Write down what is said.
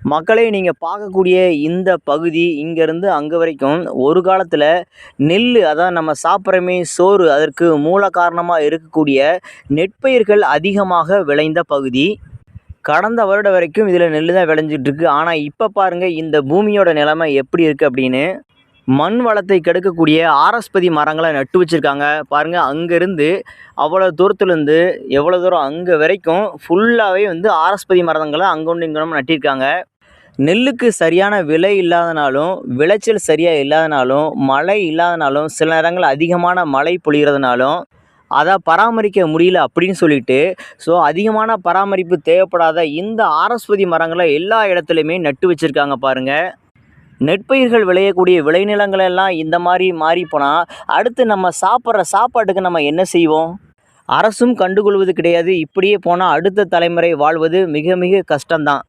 மக்களை நீங்கள் பார்க்கக்கூடிய இந்த பகுதி இங்கேருந்து அங்கே வரைக்கும் ஒரு காலத்தில் நெல் அதான் நம்ம சாப்பிட்றமே சோறு அதற்கு மூல காரணமாக இருக்கக்கூடிய நெற்பயிர்கள் அதிகமாக விளைந்த பகுதி. கடந்த வருடம் வரைக்கும் இதில் நெல் தான் விளைஞ்சிட்ருக்கு. ஆனால் இப்போ பாருங்கள் இந்த பூமியோட நிலைமை எப்படி இருக்குது அப்படின்னு. மண் வளத்தை கெடுக்கக்கூடிய ஆரஸ்பதி மரங்களை நட்டு வச்சுருக்காங்க. பாருங்கள் அங்கேருந்து அவ்வளோ தூரத்துலேருந்து எவ்வளோ தூரம் அங்கே வரைக்கும் ஃபுல்லாகவே வந்து ஆரஸ்பதி மரங்களை அங்கொன்று இங்கொன்று நட்டிருக்காங்க. நெல்லுக்கு சரியான விலை இல்லாதனாலும் விளைச்சல் சரியாக இல்லாதனாலும் மழை இல்லாதனாலும் சில நேரங்கள் அதிகமான மழை பொழிகிறதுனாலும் அதை பராமரிக்க முடியல அப்படின்னு சொல்லிட்டு ஸோ அதிகமான பராமரிப்பு தேவைப்படாத இந்த ஆரஸ்பதி மரங்களை எல்லா இடத்துலையுமே நட்டு வச்சுருக்காங்க பாருங்கள் நெற்பயிர்கள் விளையக்கூடிய விளைநிலங்கள் எல்லாம் இந்த மாதிரி மாறி போனால் அடுத்து நம்ம சாப்பிட்ற சாப்பாட்டுக்கு நம்ம என்ன செய்வோம்? அரசும் கண்டுகொள்வது கிடையாது. இப்படியே போனால் அடுத்த தலைமுறை வாழ்வது மிக மிக கஷ்டம்தான்.